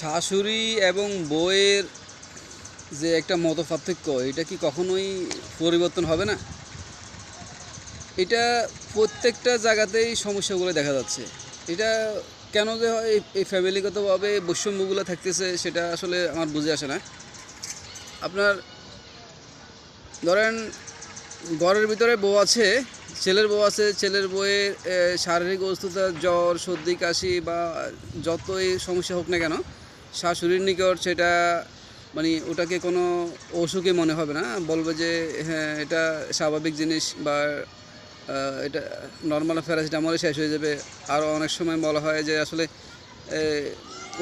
শাশুড়ি এবং বউয়ের যে একটা মত পার্থক্য এটা কি কখনোই পরিবর্তন হবে না? এটা প্রত্যেকটা জায়গাতেই সমস্যাগুলো দেখা যাচ্ছে। এটা কেন যে হয়, এই- এই ফ্যামিলিগতভাবে বৈষম্যগুলো থাকতেছে, সেটা আসলে আমার বুঝে আসে না। আপনার, ধরেন ঘরের ভিতরে বউ আছে, ছেলের বউ আছে, ছেলের বউয়ের শারীরিক অসুস্থতা, জ্বর, সর্দি, কাশি বা যতই সমস্যা হোক না কেন শাশুড়ির নিকট সেটা মানে ওটাকে কোনো অসুখে মনে হবে না। বলবে যে হ্যাঁ এটা স্বাভাবিক জিনিস বা এটা নর্মাল প্যারাসিটামলে শেষ হয়ে যাবে। আরও অনেক সময় বলা হয় যে, আসলে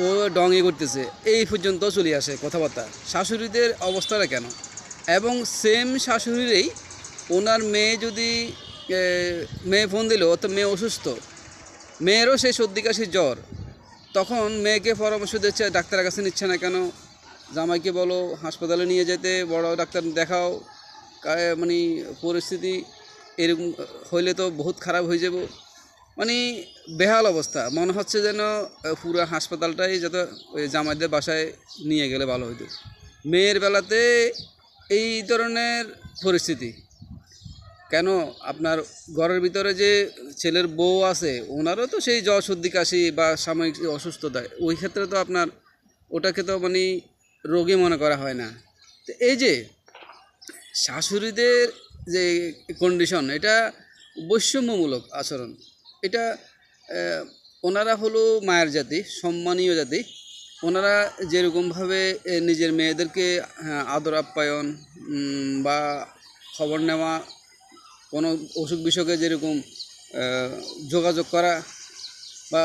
ও ডঙ্গি করতেছে। এই পর্যন্ত চলে আসে কথাবার্তা। শাশুড়িদের অবস্থাটা কেন? এবং সেম শাশুড়িরই ওনার মেয়ে যদি মেয়ে ফোন দিল তো মেয়ে অসুস্থ, মেয়েরও সেই সর্দি কাশি জ্বর তখন মেয়েকে পরামর্শ দিচ্ছে, ডাক্তারের কাছে নিচ্ছে না কেন? জামাইকে বলো, হাসপাতালে নিয়ে যেতে, বড় ডাক্তার দেখাও মানে পরিস্থিতি এরকম হইলে তো বহুত খারাপ হয়ে যাব। মানে বেহাল অবস্থা, মনে হচ্ছে যেন পুরো হাসপাতালটাই যত, ওই জামাইদের বাসায় নিয়ে গেলে ভালো হতো মেয়ের বেলাতে এই ধরনের পরিস্থিতি। কেন? আপনার ঘরের ভিতরে যে ছেলের বউ আছে ওনারও তো সেই জ্বর সর্দি কাশি বা সাময়িক অসুস্থতা ওই ক্ষেত্রে তো আপনার ওটাকে তো মানে রোগী মনে করা হয় না। তো এই যে শাশুড়িদের যে কন্ডিশন এটা বৈষম্যমূলক আচরণ এটা ওনারা হলো মায়ের জাতি সম্মানীয় জাতি। ওনারা যেরকমভাবে নিজের মেয়েদেরকে হ্যাঁ, আদর আপ্যায়ন বা খবর নেওয়া কোনো অসুখ বিসুখে যেরকম যোগাযোগ করা বা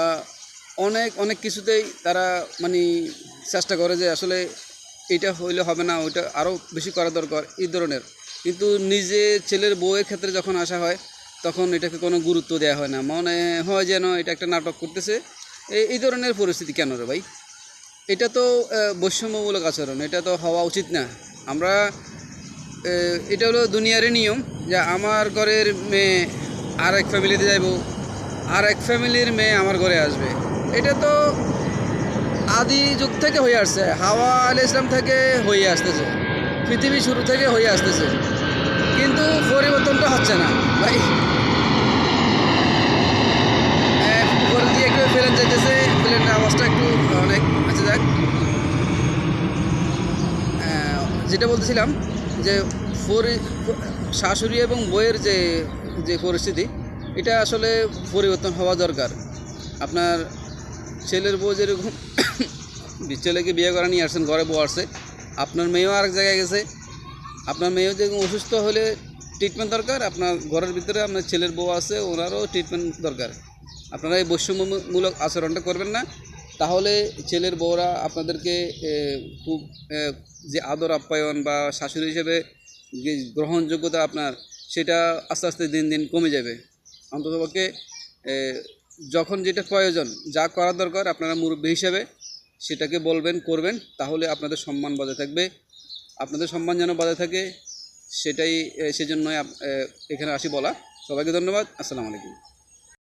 অনেক অনেক কিছুতেই তারা মানে চেষ্টা করে যে আসলে এটা হইলে হবে না, ওইটা আরও বেশি করা দরকার এই ধরনের। কিন্তু নিজে ছেলের বউয়ের ক্ষেত্রে যখন আসা হয়, তখন এটাকে কোনো গুরুত্ব দেওয়া হয় না। মনে হয় যেন এটা একটা নাটক করতেছে। এই ধরনের পরিস্থিতি কেন রে ভাই? এটা তো বৈষম্যমূলক আচরণ, এটা তো হওয়া উচিত না। আমরা এটা হলো দুনিয়ারই নিয়ম যে আমার ঘরের মেয়ে আর এক ফ্যামিলিতে যাইব আর এক ফ্যামিলির মেয়ে আমার ঘরে আসবে। এটা তো আদি যুগ থেকে হয়ে আসছে, হাওয়া আল ইসলাম থেকে হয়ে আসতেছে, পৃথিবী শুরু থেকে হয়ে আসতেছে। কিন্তু পরিবর্তনটা হচ্ছে না, ভাই। উপর দিয়ে একটু প্লেন যাইতেছে, প্লেনের আওয়াজটা একটু অনেক আচ্ছা যাক। যেটা বলতেছিলাম যে শাশুড়ি এবং বইয়ের যে যে পরিস্থিতি, এটা আসলে পরিবর্তন হওয়া দরকার। আপনার ছেলের বউ যেরকম, ছেলেকে বিয়ে করা নিয়ে আসছেন, ঘরে বউ আসছে, আপনার মেয়েও আরেক জায়গায় গেছে, আপনার মেয়েও যেরকম অসুস্থ হলে ট্রিটমেন্ট দরকার, আপনার ঘরের ভিতরে আপনার ছেলের বউ আছে, ওনারও ট্রিটমেন্ট দরকার। আপনারা এই বৈষম্যমূলক আচরণটা করবেন না। তাহলে ছেলের বউরা আপনাদেরকে খুব যে আদর আপ্যায়ন বা শাশুড়ি হিসেবে যে গ্রহণযোগ্যতা আপনার, সেটা আস্তে আস্তে দিন দিন কমে যাবে। অন্ততপক্ষে যখন যেটা প্রয়োজন, যা করা দরকার আপনারা মুরব্বী হিসেবে সেটাকে বলবেন, করবেন, তাহলে আপনাদের সম্মান বজায় থাকবে। আপনাদের সম্মান যেন বজায় থাকে, সেটাই সেজন্যই এখানে আসি বলা। সবাইকে ধন্যবাদ। আসসালামু আলাইকুম।